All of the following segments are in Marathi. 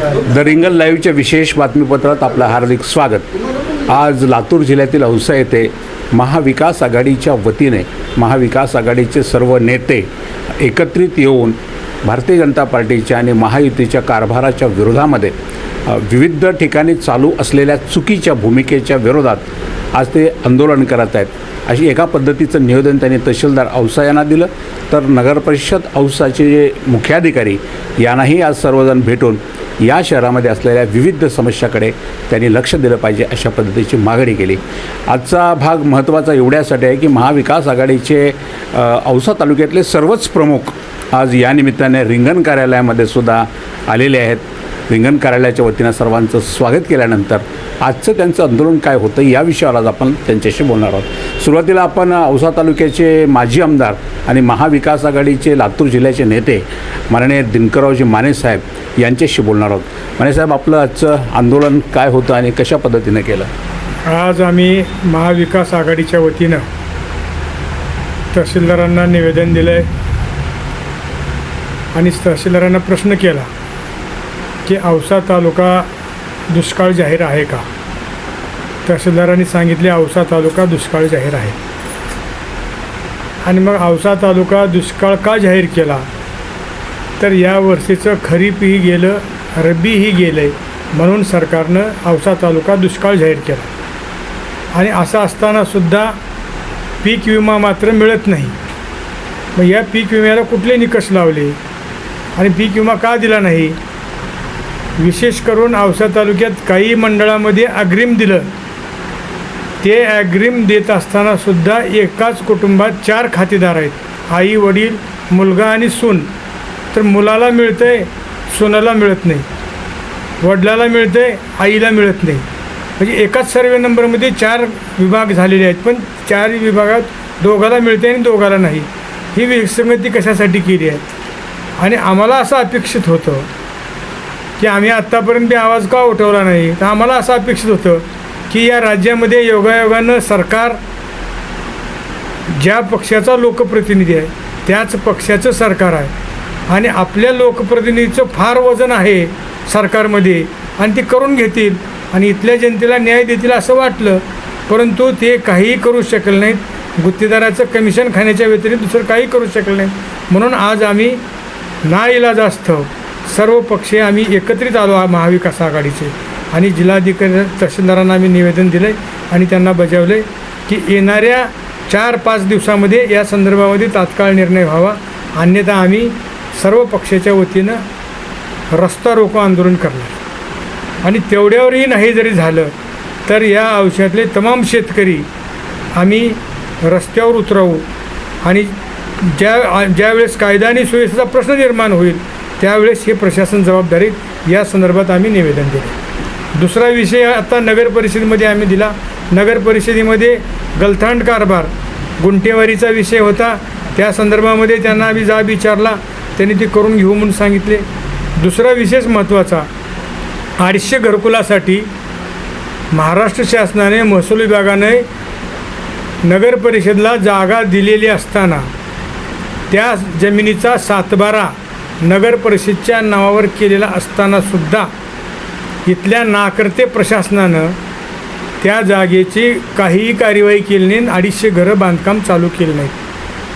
द रिंगल लाईव्हच्या विशेष बातमीपत्रात आपलं हार्दिक स्वागत. आज लातूर जिल्ह्यातील औसा येथे महाविकास आघाडीच्या वतीने महाविकास आघाडीचे सर्व नेते एकत्रित येऊन भारतीय जनता पार्टीच्या आणि महायुतीच्या कारभाराच्या विरोधामध्ये विविध ठिकाणी चालू असलेल्या चुकीच्या भूमिकेच्या विरोधात आज ते आंदोलन करत आहेत. अशी एका पद्धतीचं निवेदन त्यांनी तहसीलदार औसा यांना दिलं. तर नगरपरिषद औसाचे जे मुख्याधिकारी यांनाही आज सर्वजण भेटून या शहरामध्ये असलेल्या विविध समस्याकडे त्यांनी लक्ष दिलं पाहिजे अशा पद्धतीची मागणी केली. आजचा भाग महत्त्वाचा एवढ्यासाठी आहे की महाविकास आघाडीचे औसा तालुक्यातले सर्वच प्रमुख आज या निमित्ताने रिंगण कार्यालयामध्ये सुद्धा आलेले आहेत. रिंगण कार्यालयाच्या वतीनं सर्वांचं स्वागत केल्यानंतर आजचं त्यांचं आंदोलन काय होतं या विषयावर आज आपण त्यांच्याशी बोलणार आहोत. सुरुवातीला आपण औसा तालुक्याचे माजी आमदार आणि महाविकास आघाडीचे लातूर जिल्ह्याचे नेते माननीय दिनकररावजी माने साहेब यांच्याशी बोलणार आहोत. मानेसाहेब आपलं आजचं आंदोलन काय होतं आणि कशा पद्धतीनं केलं? आज आम्ही महाविकास आघाडीच्या वतीनं तहसीलदारांना निवेदन दिलं आहे आणि तहसीलदारांना प्रश्न केला की औसा तालुका दुष्काळ जाहीर आहे का? तहसीलदारांनी सांगितले औसा तालुका दुष्काळ जाहीर आहे. आणि मग औसा तालुका दुष्काळ का जाहीर केला? तर या वर्षीचं खरीपही गेलं रब्बीही गेलं आहे म्हणून सरकारनं औसा तालुका दुष्काळ जाहीर केला. आणि असं असतानासुद्धा पीक विमा मात्र मिळत नाही. मग या पीक विम्याला कुठले निकष लावले? आणि पीक विमा का दिला नाही? विशेष करून औसा तालुक्यात काही मंडळामध्ये अग्रिम दिलं. ते अग्रिम देत असतानासुद्धा एकाच कुटुंबात चार खातेदार आहेत. आई वडील मुलगा आणि सून. तर मुलाला मिळतं आहे सुनाला मिळत नाही. वडिलाला मिळतं आहे आईला मिळत नाही. म्हणजे एकाच सर्वे नंबरमध्ये चार विभाग झालेले आहेत. पण चार विभागात दोघाला मिळते आणि दोघाला नाही. ही विसंगती कशासाठी केली आहे? आणि आम्हाला असं अपेक्षित होतं की आम्ही आत्तापर्यंत बी आवाज का उठवला नाही? तर आम्हाला असं अपेक्षित होतं की या राज्यामध्ये योगायोगानं सरकार ज्या पक्षाचा लोकप्रतिनिधी आहे त्याच पक्षाचं सरकार आहे. आणि आपल्या लोकप्रतिनिधीचं फार वजन आहे सरकारमध्ये आणि ते करून घेतील आणि इथल्या जनतेला न्याय देतील असं वाटलं. परंतु ते काहीही करू शकले नाहीत. गुत्तेदाराचं कमिशन खाण्याच्या व्यतिरिक्त दुसरं काही करू शकलं नाही म्हणून आज आम्ही नाईलाजास्तव सर्व पक्षी आम्ही एकत्रित आलो आ- महाविकास आघाडीचे. आणि जिल्हाधिकारी तहसीलदारांना आम्ही निवेदन दिलं आहे आणि त्यांना बजावलं की येणाऱ्या चार पाच दिवसामध्ये या संदर्भामध्ये तात्काळ निर्णय व्हावा. अन्यथा आम्ही सर्व पक्षाच्या वतीनं रस्ता रोको आंदोलन करणार. आणि तेवढ्यावरही नाही जरी झालं तर या औषधातले तमाम शेतकरी आम्ही रस्त्यावर उतरवू आणि ज्या ज्यावेळेस कायदा आणि सुव्यवस्थेचा प्रश्न निर्माण होईल त्यावेळेस हे प्रशासन जबाबदारी या संदर्भात आम्ही निवेदन दिले दुसरा विषय आता नगर परिषदेमध्ये आम्ही दिला. नगर परिषदेमध्ये गलथांड कारभार गुंठेवारीचा विषय होता. त्या संदर्भामध्ये त्यांना आम्ही जाब विचारला. त्यांनी ते करून घेऊ म्हणून सांगितले. दुसरा विशेष महत्त्वाचा अडीचशे घरकुलासाठी महाराष्ट्र शासनाने महसूल विभागाने नगर परिषदला जागा दिलेली असताना त्या जमिनीचा सातबारा नगर परिषदच्या नावावर केलेला असतानासुद्धा इथल्या नाकर्ते प्रशासनानं त्या जागेची काहीही कार्यवाही केली नाही आणि अडीचशे घरं बांधकाम चालू केलं नाहीत.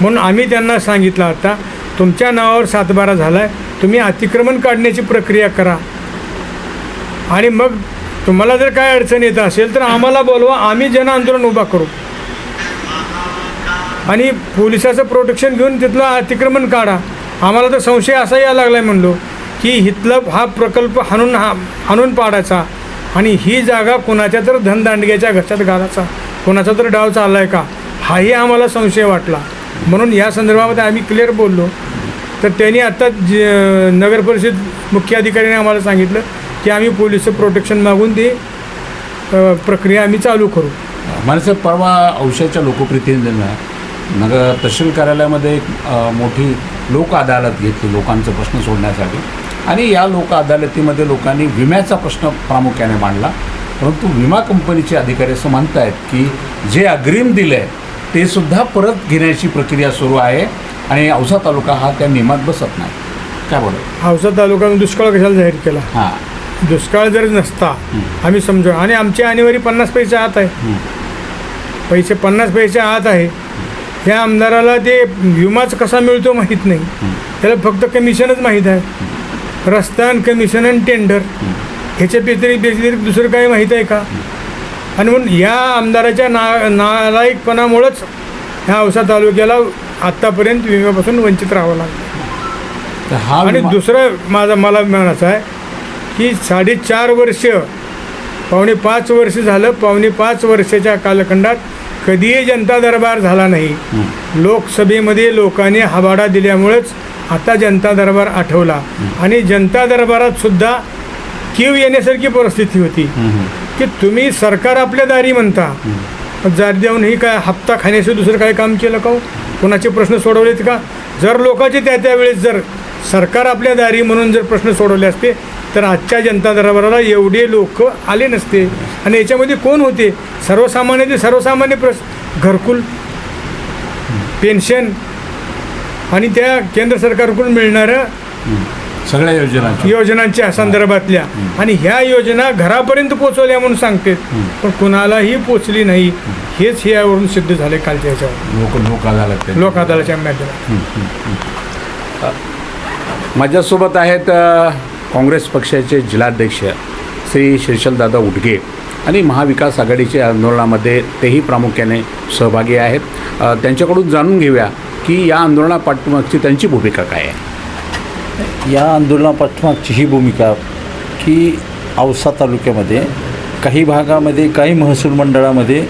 म्हणून आम्ही त्यांना सांगितलं आता तुमच्या नावावर सातबारा झाला आहे तुम्ही अतिक्रमण काढण्याची प्रक्रिया करा. आणि मग तुम्हाला जर काय अडचण येत असेल तर आम्हाला बोलवा आम्ही जन आंदोलन उभा करू. आणि पोलिसाचं प्रोटेक्शन घेऊन तिथलं अतिक्रमण काढा. आम्हाला तर संशय असा यायला लागला आहे म्हणलो की हिथलं हा प्रकल्प हाणून हा हाणून पाडायचा. आणि ही जागा कोणाच्या तर धनदांडग्याच्या घशात घालायचा. कोणाचा तर डाव चालला आहे का? हाही आम्हाला संशय वाटला. म्हणून या संदर्भामध्ये आम्ही क्लिअर बोललो. तर त्यांनी आत्ता ज नगर परिषद मुख्याधिकाऱ्याने आम्हाला सांगितलं की आम्ही पोलिसचं प्रोटेक्शन मागून ती प्रक्रिया आम्ही चालू करू. माणसाहेब परवा औषधाच्या लोकप्रतिनिधींना नगर तहसील कार्यालयामध्ये एक मोठी लोक अदालत घेतली लोकांचे प्रश्न सोडण्यासाठी. आणि या लोक अदालतीमध्ये लोकांनी विम्याचा प्रश्न प्रामुख्याने मांडला. परंतु विमा कंपनीचे अधिकारी असं म्हणतायत की जे अग्रिम दिलं आहे ते सुद्धा परत घेण्याची प्रक्रिया सुरू आहे आणि औसा तालुका हा त्या नियमात बसत नाही. काय बोलत? औसा तालुका दुष्काळ कशाला जाहीर केला? हां. दुष्काळ जर नसता आम्ही समजू. आणि आमची आणीवारी पन्नास पैसे आत आहे. पैसे पन्नास पैसे आत आहे. ह्या आमदाराला ते विमाच कसा मिळतो माहीत नाही. त्याला फक्त कमिशनच माहीत आहे. रस्ता आणि कमिशन आणि टेंडर ह्याच्या व्यतिरिक्त व्यतिरिक्त दुसरं काही माहीत आहे का? आणि म्हणून या आमदाराच्या ना नालायकपणामुळंच ह्या औसा तालुक्याला आत्तापर्यंत विम्यापासून वंचित राहावं हा आणि दुसरं माझं मला म्हणायचं आहे की साडेचार वर्ष पावणे पाच वर्ष झालं पावणे पाच वर्षाच्या कालखंडात कधीही जनता दरबार झाला नाही. लोकसभेमध्ये लोकांनी हवाडा दिल्यामुळेच आता जनता दरबार आठवला. आणि जनता दरबारात सुद्धा कीव येण्यासारखी परिस्थिती होती. की तुम्ही सरकार आपल्या दारी म्हणता. जार देऊन ही काय हप्ता खाण्याचं दुसरं काय काम केलं का हो? कोणाचे प्रश्न सोडवलेत का? जर लोकांचे त्या त्यावेळेस जर सरकार आपल्या दारी म्हणून जर प्रश्न सोडवले असते तर आजच्या जनता दरबाराला एवढे लोक आले नसते. आणि याच्यामध्ये कोण होते? सर्वसामान्य ते सर्वसामान्य प्रश्न घरकुल पेन्शन आणि त्या केंद्र सरकारकडून मिळणारं सगळ्या योजना योजनांच्या संदर्भातल्या. आणि ह्या योजना घरापर्यंत पोचवल्या म्हणून सांगते. पण कुणालाही पोचली नाही. हेच हे यावरून सिद्ध झाले कालच्या ह्याच्यावर लोक लोक अदालत. लोक अदालतच्या माध्यमात माझ्यासोबत आहेत काँग्रेस पक्षाचे जिल्हाध्यक्ष श्री शीर्षलदादा उडगे आणि महाविकास आघाडीच्या आंदोलनामध्ये तेही प्रामुख्याने सहभागी आहेत. त्यांच्याकडून जाणून घेऊया की या आंदोलनापाठमागची त्यांची भूमिका काय आहे. या आंदोलनापाठमागची ही भूमिका की औसा तालुक्यामध्ये काही भागामध्ये काही महसूल मंडळामध्ये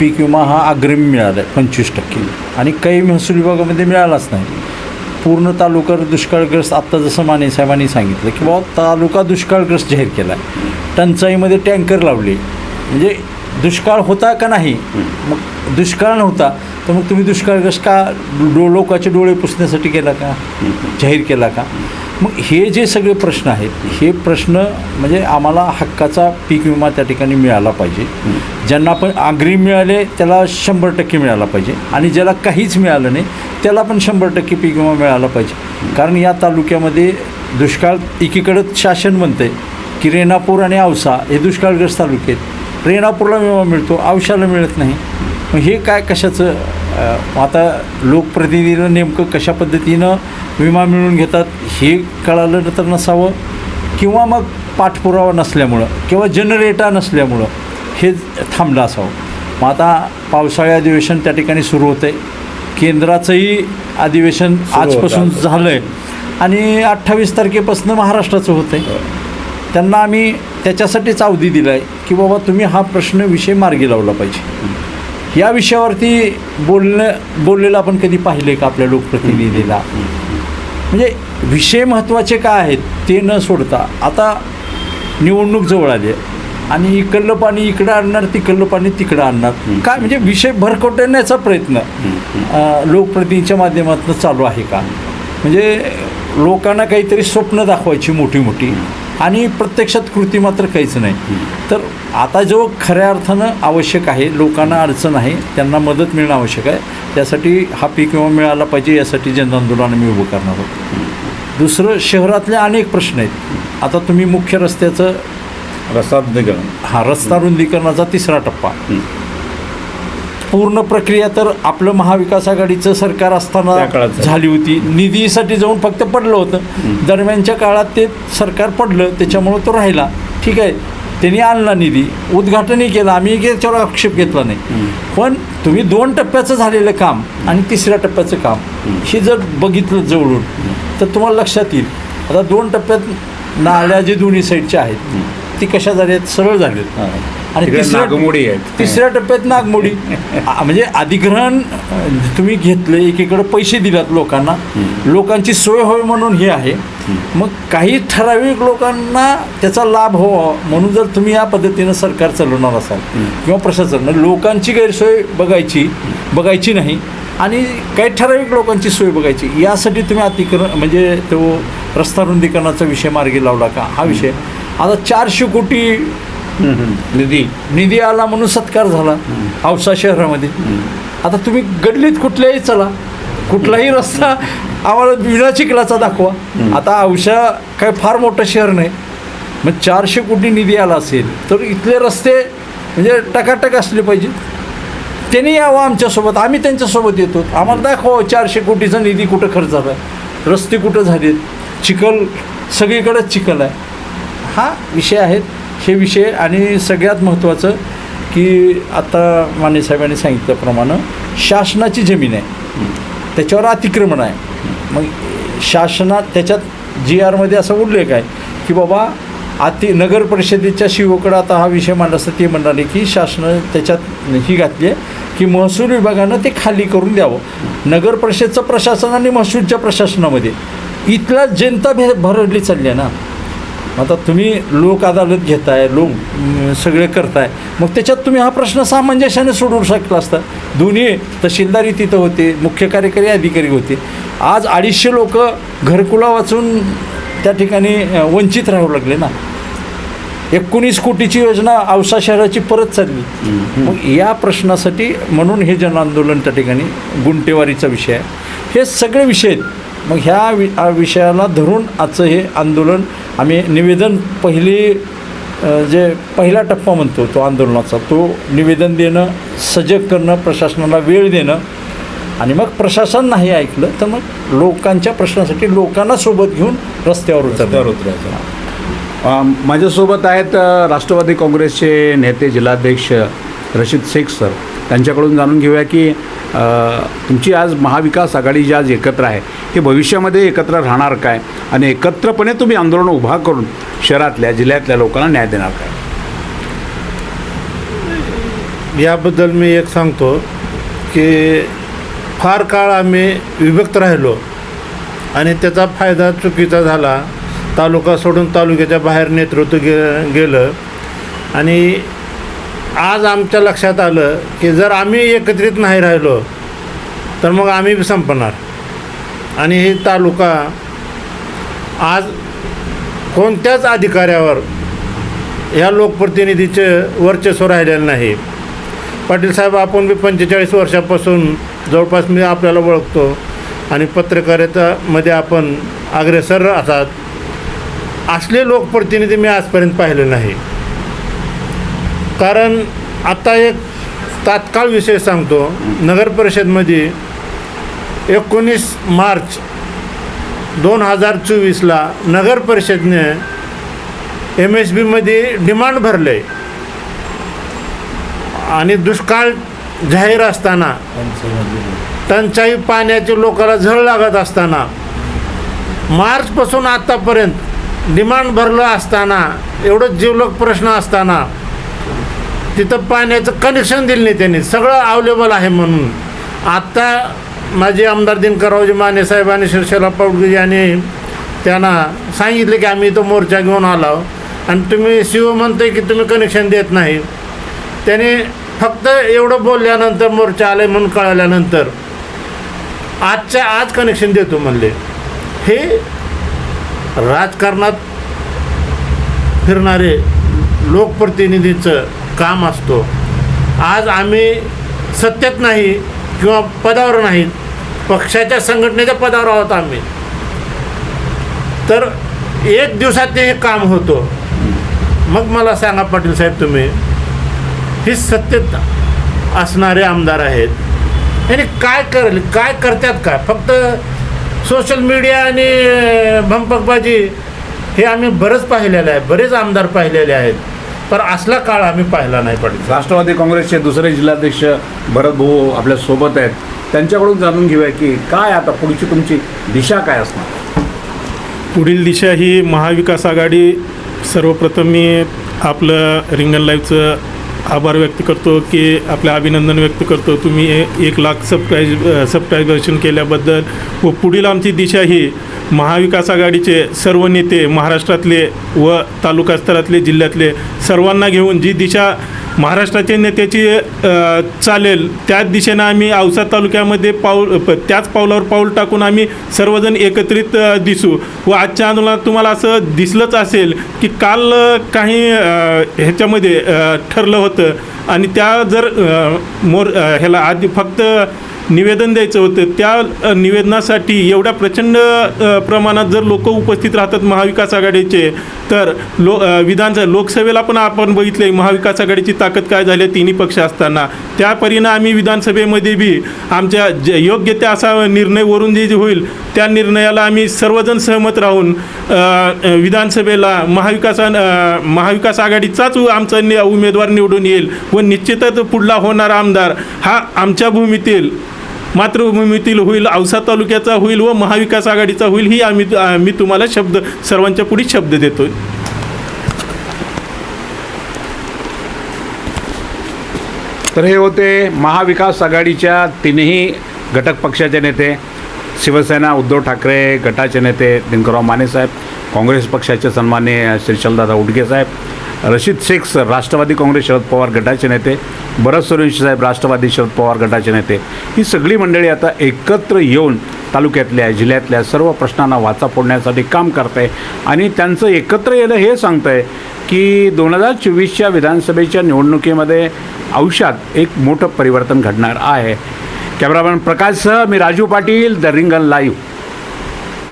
पीक विमा हा अग्रिम मिळाला आहे पंचवीस टक्के. आणि काही महसूल विभागामध्ये मिळालाच नाही. पूर्ण तालुका दुष्काळग्रस्त आत्ता जसं माने साहेबांनी सांगितलं की बाबा तालुका दुष्काळग्रस्त जाहीर केला. टंचाईमध्ये टँकर लावले. म्हणजे दुष्काळ होता का नाही? मग दुष्काळ नव्हता. तर मग तुम्ही दुष्काळग्रस्त का डो लोकांचे डोळे पुसण्यासाठी केला का? जाहीर केला का? मग हे जे सगळे प्रश्न आहेत हे प्रश्न म्हणजे आम्हाला हक्काचा पीक विमा त्या ठिकाणी मिळाला पाहिजे. ज्यांना पण आग्री मिळाले त्याला शंभर टक्के मिळाला पाहिजे. आणि ज्याला काहीच मिळालं नाही त्याला पण शंभर टक्के पीक विमा मिळाला पाहिजे. कारण या तालुक्यामध्ये दुष्काळ एकीकडं शासन म्हणते की रेणापूर आणि औसा हे दुष्काळग्रस्त तालुके आहेत. रेणापूरला विमा मिळतो औशाला मिळत नाही. मग हे काय कशाचं आता लोकप्रतिनिधीला नेमकं कशा पद्धतीनं विमा मिळवून घेतात हे कळालं तर नसावं? किंवा मग पाठपुरावा नसल्यामुळं किंवा जनरेटा नसल्यामुळं हे थांबलं असावं? मग आता पावसाळी अधिवेशन त्या ठिकाणी सुरू होतं आहे केंद्राचंही अधिवेशन आजपासून आज. झालं आहे आणि अठ्ठावीस तारखेपासून महाराष्ट्राचं होतं आहे त्यांना आम्ही त्याच्यासाठीच अवधी दिला आहे की बाबा तुम्ही हा प्रश्न विषय मार्गी लावला पाहिजे. या विषयावरती बोलणं बोललेलं आपण कधी पाहिले का आपल्या लोकप्रतिनिधीला? म्हणजे विषय महत्त्वाचे काय आहेत ते न सोडता आता निवडणूक जवळ आली आहे आणि इकडलं पाणी इकडं आणणार तिकडलं पाणी तिकडं आणणार. काय म्हणजे विषय भरकवण्याचा प्रयत्न लोकप्रतिनिधीच्या माध्यमातून चालू आहे का? म्हणजे लोकांना काहीतरी स्वप्न दाखवायची मोठी मोठी आणि प्रत्यक्षात कृती मात्र काहीच नाही. तर आता जो खऱ्या अर्थानं आवश्यक आहे लोकांना अडचण आहे त्यांना मदत मिळणं आवश्यक आहे त्यासाठी हा पीक विमा मिळाला पाहिजे यासाठी जनआंदोलन मी उभं करणार आहोत. दुसरं शहरातले अनेक प्रश्न आहेत. आता तुम्ही मुख्य रस्त्याचं रस्ता निघणं हा रस्ता रुंदीकरणाचा तिसरा टप्पा. पूर्ण प्रक्रिया तर आपलं महाविकास आघाडीचं सरकार असताना झाली. होती. निधीसाठी जाऊन फक्त पडलं होतं. दरम्यानच्या काळात ते सरकार पडलं त्याच्यामुळं तो राहिला. ठीक आहे. त्यांनी आणला निधी उद्घाटनही केलं. आम्ही याच्यावर आक्षेप घेतला नाही. पण तुम्ही दोन टप्प्याचं झालेलं काम आणि तिसऱ्या टप्प्याचं काम हे जर बघितलं जवळून तर तुम्हाला लक्षात येईल. आता दोन टप्प्यात नाल्या जे दोन्ही साईडच्या आहेत ती कशा झाल्यात? सरळ झालेत आणि तिसऱ्या- नागमोडी आहेत. तिसऱ्या टप्प्यात नागमोडी. आ- म्हणजे अधिग्रहण तुम्ही घेतलं एकीकडे पैसे दिलात लोकांना. लोकांची सोय होय म्हणून हे आहे. मग काही ठराविक लोकांना त्याचा लाभ व्हावा म्हणून जर तुम्ही या पद्धतीनं सरकार चालवणार असाल किंवा प्रशासन म्हणजे लोकांची गैरसोय बघायची बघायची नाही आणि काही ठराविक लोकांची सोय बघायची यासाठी तुम्ही अतिक्रमण म्हणजे तो रस्ता रुंदीकरणाचा विषय मार्गी लावला का? हा विषय. आता चारशे कोटी निधी. निधी आला म्हणून सत्कार झाला औसा शहरामध्ये. आता तुम्ही गडलीत कुठल्याही चला. कुठलाही रस्ता आम्हाला विना चिखलाचा दाखवा. आता औषा काय फार मोठं शहर नाही. मग चारशे कोटी निधी आला असेल तर इथले रस्ते म्हणजे टकाटक असले पाहिजेत. त्यांनी यावं आमच्यासोबत. आम्ही त्यांच्यासोबत येतो. आम्हाला दाखवा चारशे कोटीचा निधी कुठं खर्च झाला. आहे रस्ते कुठं झालेत. चिखल सगळीकडंच चिखल आहे. हा विषय आहेत. हे विषय आणि सगळ्यात महत्त्वाचं की आता माने साहेबांनी सांगितल्याप्रमाणे शासनाची जमीन आहे. त्याच्यावर अतिक्रमण आहे. मग शासनात त्याच्यात जी आरमध्ये असा उल्लेख आहे की बाबा अति नगर परिषदेच्या शिवकडं आता हा विषय मांडला असता ते म्हणाले की शासनं त्याच्यात ही घातली आहे की महसूल विभागानं ते खाली करून द्यावं. नगर परिषदचं प्रशासन आणि महसूलच्या प्रशासनामध्ये इथला जनता भे भरडली चालली आहे ना. आता तुम्ही लोक अदालत घेताय लोक सगळे करताय. मग त्याच्यात तुम्ही हा प्रश्न सामंजस्याने सोडवू शकला असता. दोन्ही तहसीलदारी तिथं होते मुख्य कार्यकारी अधिकारी होते. आज अडीचशे लोक घरकुला वाचून त्या ठिकाणी वंचित राहावं लागले ना. एकोणीस कोटीची योजना औसा शहराची परत चालली. मग या प्रश्नासाठी म्हणून हे जनआंदोलन त्या ठिकाणी गुंटेवारीचा विषय आहे. हे सगळे विषय आहेत. मग ह्या वि विषयाला धरून आजचं हे आंदोलन आम्ही निवेदन पहिली जे पहिला टप्पा म्हणतो तो आंदोलनाचा तो निवेदन देणं सजग करणं प्रशासनाला वेळ देणं आणि मग प्रशासन नाही ऐकलं तर मग लोकांच्या प्रश्नासाठी लोकांना सोबत घेऊन रस्त्यावर उतरल्यावर उतरायचं. माझ्यासोबत आहेत राष्ट्रवादी काँग्रेसचे नेते जिल्हाध्यक्ष रशीद शेख सर. त्यांच्याकडून जाणून घेऊया की तुमची आज महाविकास आघाडी जी आज एकत्र आहे. हे भविष्यामध्ये एकत्र राहणार काय? आणि एकत्रपणे तुम्ही आंदोलन उभा करून शहरातल्या जिल्ह्यातल्या लोकांना न्याय देणार काय? याबद्दल मी एक सांगतो की फार काळ आम्ही विभक्त राहिलो आणि त्याचा फायदा चुकीचा झाला. तालुका सोडून तालुक्याच्या बाहेर नेतृत्व गे गेलं आणि आज आमच्या लक्षात आलं की जर आम्ही एकत्रित नाही राहिलो तर मग आम्ही बी संपणार. आणि हे तालुका आज कोणत्याच अधिकाऱ्यावर या लोकप्रतिनिधीचे वर्चस्व राहिलेलं नाही. पाटील साहेब आपण बी पंचेचाळीस वर्षापासून जवळपास मी आपल्याला ओळखतो आणि पत्रकारितामध्ये आपण अग्रेसर राहतात असले लोकप्रतिनिधी मी आजपर्यंत पाहिले नाही. कारण आता एक तात्काळ विषय सांगतो. नगर परिषदमध्ये एकोणीस मार्च दोन हजार चोवीसला नगर परिषदने एम एस बीमध्ये डिमांड भरले आणि दुष्काळ जाहीर असताना टंचाई पाण्याचे लोकांना झळ लागत असताना मार्चपासून आत्तापर्यंत डिमांड भरलं असताना एवढं जीवलक प्रश्न असताना तिथं पाण्याचं कनेक्शन दिलं नाही त्यांनी. सगळं अवेलेबल आहे म्हणून. आत्ता माझे आमदार दिनकररावजी माने साहेब आणि शिरशेला पावडगी यांनी त्यांना सांगितलं की आम्ही इथं मोर्चा घेऊन आलो. आणि तुम्ही शिव म्हणतोय की तुम्ही कनेक्शन देत नाही. त्याने फक्त एवढं बोलल्यानंतर मोर्चा आले म्हणून कळल्यानंतर. आजच्या आज कनेक्शन देतो म्हणले. हे राजकारणात फिरणारे लोकप्रतिनिधीचं काम असतो. आज आम्ही सत्तेत नाही किंवा पदावर नाहीत पक्षाच्या संघटनेच्या पदावर आहोत आम्ही. तर एक दिवसात ते हे काम होतं. मग मला सांगा पाटील साहेब तुम्ही हे सत्तेत असणारे आमदार आहेत. यांनी काय करेल काय करतात काय फक्त सोशल मीडिया आणि भंपकबाजी हे आम्ही बरंच पाहिलेलं आहे बरेच आमदार पाहिलेले आहेत. पण असला काळ आम्ही पाहिला नाही पाटील राष्ट्रवादी काँग्रेसचे दुसरे जिल्हाध्यक्ष भरत भाऊ आपल्यासोबत आहेत. त्यांच्याकडून जाणून घेऊया की काय आता पुढची तुमची दिशा काय असणार? पुढील दिशा ही महाविकास आघाडी सर्वप्रथम मी आपलं रिंगण लाईव्हचं आभार व्यक्त करतो की आपलं अभिनंदन व्यक्त करतो. तुम्ही एक लाख सबस्क्राईब सबस्क्रायबर्शन केल्याबद्दल व पुढील आमची दिशा ही महाविकास आघाडीचे सर्व नेते महाराष्ट्रातले व तालुका स्तरातले जिल्ह्यातले सर्वांना घेऊन जी दिशा महाराष्ट्राच्या नेत्याची चालेल. त्याच दिशेनं आम्ही औसा तालुक्यामध्ये पाऊल प- त्याच पावलावर पाऊल टाकून आम्ही सर्वजण एकत्रित दिसू. व आजच्या आंदोलनात तुम्हाला असं दिसलंच असेल की काल काही ह्याच्यामध्ये ठरलं होतं. आणि त्या जर मोर ह्याला आधी फक्त निवेदन द्यायचं होतं. त्या निवेदनासाठी एवढ्या प्रचंड प्रमाणात जर लोक उपस्थित राहतात महाविकास आघाडीचे तर लो विधानसभा लोकसभेला पण आपण बघितले महाविकास आघाडीची ताकद काय झाली आहे तिन्ही पक्ष असताना. त्या परीनं आम्ही विधानसभेमध्ये बी आमच्या ज योग्य त्या असा निर्णय वरून जे जे होईल त्या निर्णयाला आम्ही सर्वजण सहमत राहून विधानसभेला महाविकास महाविकास आघाडीचाच आमचा नि उमेदवार निवडून येईल व निश्चितच पुढला होणारा आमदार हा आमच्या भूमीतील मातृभूमीतील होईल औसा तालुक्याचा होईल व महाविकास आघाडीचा होईल ही आम्ही मी तुम्हाला शब्द सर्वांच्या पुढे शब्द देतोय. तर हे होते महाविकास आघाडीच्या तिन्ही घटक पक्षाचे नेते शिवसेना उद्धव ठाकरे गटाचे नेते दिनकरराव मानेसाहेब काँग्रेस पक्षाचे सन्मान्य श्रीशलदादा उडगे साहेब रशीद शेख सर राष्ट्रवादी काँग्रेस शरद पवार गटाचे नेते भरत सूर्यवंशी साहेब राष्ट्रवादी शरद पवार गटाचे नेते ही सगळी मंडळी आता एकत्र येऊन तालुक्यातल्या जिल्ह्यातल्या सर्व प्रश्नांना वाचा फोडण्यासाठी काम करत आहे आणि त्यांचं एकत्र येणं हे सांगतं आहे की दोन हजार चोवीसच्या विधानसभेच्या निवडणुकीमध्ये आयुष्यात एक मोठं परिवर्तन घडणार आहे. कॅमेरामॅन प्रकाशसह मी राजू पाटील द रिंगल लाईव्ह.